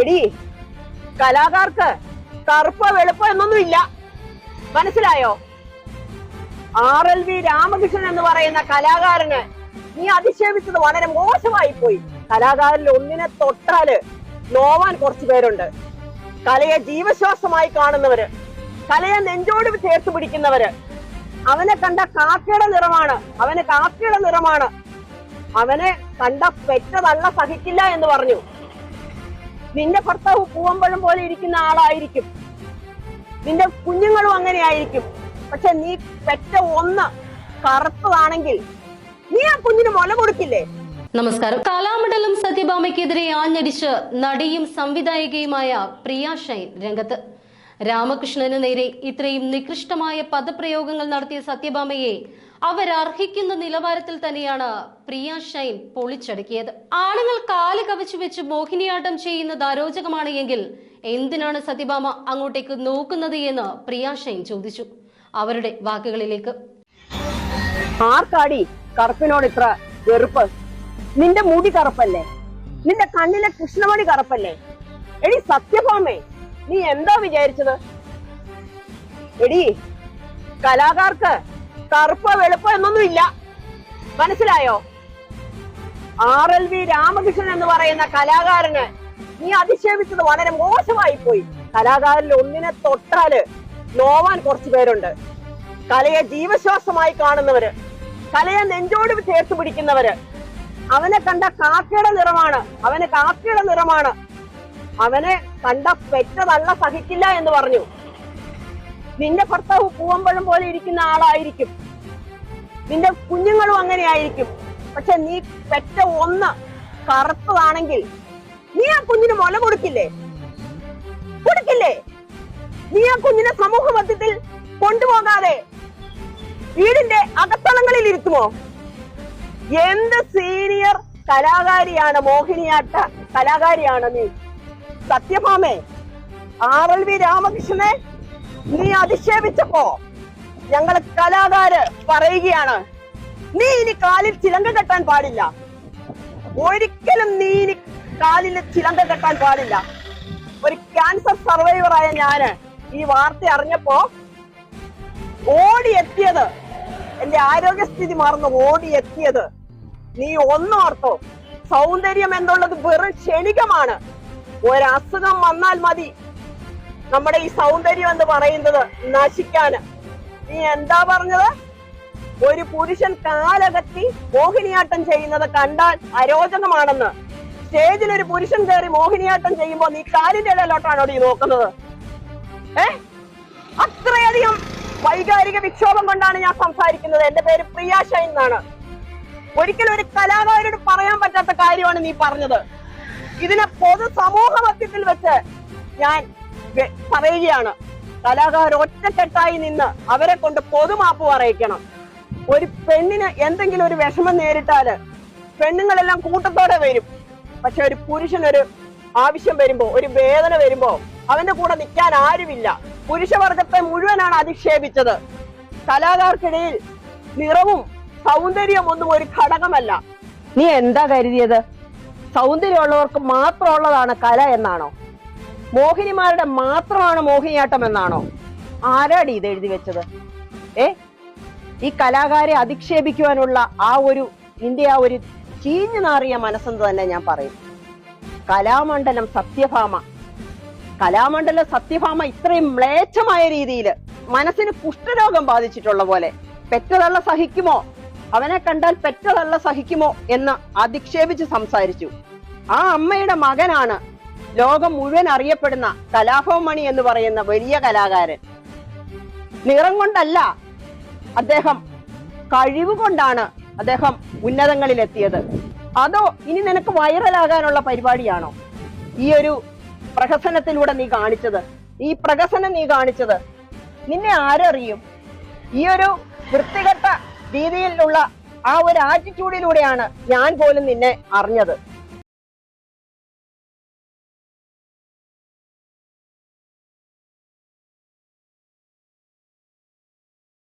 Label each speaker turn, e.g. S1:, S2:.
S1: എടി കലാകാർക്ക് കറുപ്പ് വെളുപ്പ് എന്നൊന്നും ഇല്ല. മനസ്സിലായോ? ആർ എൽ വി രാമകൃഷ്ണൻ എന്ന് പറയുന്ന കലാകാരന് നീ അധിക്ഷേപിച്ചത് വളരെ മോശമായി പോയി കലാകാരനിൽ ഒന്നിനെ തൊട്ടാൽ നോവാൻ കുറച്ചു പേരുണ്ട്. കലയെ ജീവശ്വാസമായി കാണുന്നവര് കലയെ നെഞ്ചോട് ചേർത്ത് പിടിക്കുന്നവര് അവനെ കണ്ട കാക്കയുടെ നിറമാണ് അവന് കാക്കയുടെ നിറമാണ്. അവനെ കണ്ട പെറ്റതല്ല സഹിക്കില്ല എന്ന് പറഞ്ഞു. നിന്റെ ഭർത്താവ് പൂവമ്പഴം പോലെ ഇരിക്കുന്ന ആളായിരിക്കും. നിന്റെ കുഞ്ഞുങ്ങളും അങ്ങനെ ആയിരിക്കും പക്ഷെ നീ പെറ്റ ഒന്ന് കറുത്തതാണെങ്കിൽ നീ ആ കുഞ്ഞിന് മുല കൊടുക്കില്ലേ?
S2: നമസ്കാരം. കലാമണ്ഡലം സത്യഭാമയ്ക്കെതിരെ ആഞ്ഞടിച്ച് നടിയും സംവിധായകയുമായ പ്രിയ ഷൈൻ രംഗത്ത്. രാമകൃഷ്ണന് നേരെ ഇത്രയും നികൃഷ്ടമായ പദപ്രയോഗങ്ങൾ നടത്തിയ സത്യഭാമയെ അവരർഹിക്കുന്ന നിലവാരത്തിൽ തന്നെയാണ് പ്രിയ ഷൈൻ പൊളിച്ചടുക്കിയത്. ആണുങ്ങൾ കാൽ കവച്ചു വെച്ച് മോഹിനിയാട്ടം ചെയ്യുന്നത് അരോചകമാണ് എങ്കിൽ എന്തിനാണ് സത്യഭാമ അങ്ങോട്ടേക്ക് നോക്കുന്നത് എന്ന് പ്രിയ ഷൈൻ ചോദിച്ചു. അവരുടെ വാക്കുകളിലേക്ക്.
S1: ആർക്കാടി കറുപ്പിനോട് ഇത്ര വെറുപ്പ്? നിന്റെ മുടി കറുപ്പല്ലേ? നിന്റെ കണ്ണിലെ കൃഷ്ണമണി കറുപ്പല്ലേ? എടി സത്യഭാമേ നീ എന്താ വിചാരിച്ചത്? എടി കലാകാർക്ക് കറുപ്പ് വെളുപ്പോ എന്നൊന്നും ഇല്ല മനസ്സിലായോ? ആർ എൽ വി രാമകൃഷ്ണൻ എന്ന് പറയുന്ന കലാകാരന് നീ അധിക്ഷേപിച്ചത് വളരെ മോശമായി പോയി കലാകാരൻ ഒന്നിനെ തൊട്ടാൽ നോവാൻ കുറച്ചു പേരുണ്ട്. കലയെ ജീവശ്വാസമായി കാണുന്നവര് കലയെ നെഞ്ചോട് ചേർത്ത് പിടിക്കുന്നവര് അവനെ കണ്ട കാക്കയുടെ നിറമാണ് അവന് കാക്കയുടെ നിറമാണ്. അവനെ കണ്ട പെറ്റതല്ല സഹിക്കില്ല എന്ന് പറഞ്ഞു. നിന്റെ ഭർത്താവ് പൂവമ്പഴം പോലെ ഇരിക്കുന്ന ആളായിരിക്കും. നിന്റെ കുഞ്ഞുങ്ങളും അങ്ങനെയായിരിക്കും. പക്ഷെ നീ പെറ്റ ഒന്ന് കറുത്തതാണെങ്കിൽ നീ ആ കുഞ്ഞിന് മുല കൊടുക്കില്ലേ? കൊടുക്കില്ലേ? നീ ആ കുഞ്ഞിനെ സമൂഹ മധ്യത്തിൽ കൊണ്ടുപോകാതെ വീടിന്റെ അകത്തളങ്ങളിൽ ഇരുത്തുമോ? എന്ത് സീനിയർ കലാകാരിയാണ് മോഹിനിയാട്ട കലാകാരിയാണ് നീ? സത്യഭാമേ ആർ എൽ വി രാമകൃഷ്ണനെ നീ അധിക്ഷേപിച്ചപ്പോ ഞങ്ങൾ കലാകാര് പറയുകയാണ് നീ ഇനി കാലിൽ ചിലങ്ക കെട്ടാൻ പാടില്ല. ഒരിക്കലും നീ ഇനി കാലിൽ ചിലങ്ക കെട്ടാൻ പാടില്ല. ഒരു ക്യാൻസർ സർവൈവറായ ഞാൻ ഈ വാർത്ത അറിഞ്ഞപ്പോ ഓടിയെത്തിയത് എന്റെ ആരോഗ്യസ്ഥിതി മറന്ന് ഓടിയെത്തിയത്. നീ ഒന്നോർത്തോ സൗന്ദര്യം എന്നുള്ളത് വെറും ക്ഷണികമാണ്. ഒരസുഖം വന്നാൽ മതി. നമ്മുടെ ഈ സൗന്ദര്യം എന്ന് പറയുന്നത് നശിക്കാന്. നീ എന്താ പറഞ്ഞത്? ഒരു പുരുഷൻ കാലകത്തി മോഹിനിയാട്ടം ചെയ്യുന്നത് കണ്ടാൽ അരോചകമാണെന്ന്. സ്റ്റേജിൽ ഒരു പുരുഷൻ കയറി മോഹിനിയാട്ടം ചെയ്യുമ്പോ നീ കാലിന്റെ ഇടയിലോട്ടാണോ നീ നോക്കുന്നത്? ഏ? അത്രയധികം വൈകാരിക വിക്ഷോഭം കൊണ്ടാണ് ഞാൻ സംസാരിക്കുന്നത്. എന്റെ പേര് പ്രിയ ഷൈൻ എന്നാണ്. ഒരിക്കലും ഒരു കലാകാരനോട് പറയാൻ പറ്റാത്ത കാര്യമാണ് നീ പറഞ്ഞത്. ഇതിനെ പൊതു സമൂഹ മധ്യത്തിൽ വെച്ച് ഞാൻ പറയുകയാണ്. കലാകാർ ഒറ്റക്കെട്ടായി നിന്ന് അവരെ കൊണ്ട് പൊതുമാപ്പ് പറയിക്കണം. ഒരു പെണ്ണിന് എന്തെങ്കിലും ഒരു വിഷമം നേരിട്ടാൽ പെണ്ണുങ്ങളെല്ലാം കൂട്ടത്തോടെ വരും. പക്ഷെ ഒരു പുരുഷനൊരു ആവശ്യം വരുമ്പോ ഒരു വേദന വരുമ്പോ അവന്റെ കൂടെ നിൽക്കാൻ ആരുമില്ല. പുരുഷവർഗത്തെ മുഴുവനാണ് അധിക്ഷേപിച്ചത്. കലാകാർക്കിടയിൽ നിറവും സൗന്ദര്യവും ഒന്നും ഒരു ഘടകമല്ല. നീ എന്താ കരുതിയത്? സൗന്ദര്യമുള്ളവർക്ക് മാത്രമുള്ളതാണ് കല എന്നാണോ? മോഹിനിമാരുടെ മാത്രമാണ് മോഹിനിയാട്ടം എന്നാണോ ആരാടി ഇത് എഴുതി വെച്ചത്? ഏ? ഈ കലാകാരെ അധിക്ഷേപിക്കുവാനുള്ള ആ ഒരു നിന്റെ ആ ഒരു ചീഞ്ഞു നാറിയ മനസ്സെന്ന് തന്നെ ഞാൻ പറയും. കലാമണ്ഡലം സത്യഭാമ. കലാമണ്ഡലം സത്യഭാമ ഇത്രയും മ്ലേച്ഛമായ രീതിയിൽ മനസ്സിന് കുഷ്ഠരോഗം ബാധിച്ചിട്ടുള്ള പോലെ പെറ്റതള്ള സഹിക്കുമോ? അവനെ കണ്ടാൽ പെറ്റതള്ള സഹിക്കുമോ എന്ന് അധിക്ഷേപിച്ച് സംസാരിച്ചു. ആ അമ്മയുടെ മകനാണ് ലോകം മുഴുവൻ അറിയപ്പെടുന്ന കലാഭവമണി എന്ന് പറയുന്ന വലിയ കലാകാരൻ. നിറം കൊണ്ടല്ല അദ്ദേഹം കഴിവ് കൊണ്ടാണ് അദ്ദേഹം ഉന്നതങ്ങളിൽ എത്തിയത് അതോ ഇനി നിനക്ക് വൈറലാകാനുള്ള പരിപാടിയാണോ? ഈ ഒരു പ്രഹസനത്തിലൂടെ നീ കാണിച്ചത്. ഈ പ്രഹസനം നീ കാണിച്ചത്. നിന്നെ ആരറിയും? ഈ ഒരു വൃത്തികെട്ട രീതിയിലുള്ള ആ ഒരു ആറ്റിറ്റ്യൂഡിലൂടെയാണ് ഞാൻ പോലും നിന്നെ അറിഞ്ഞത്.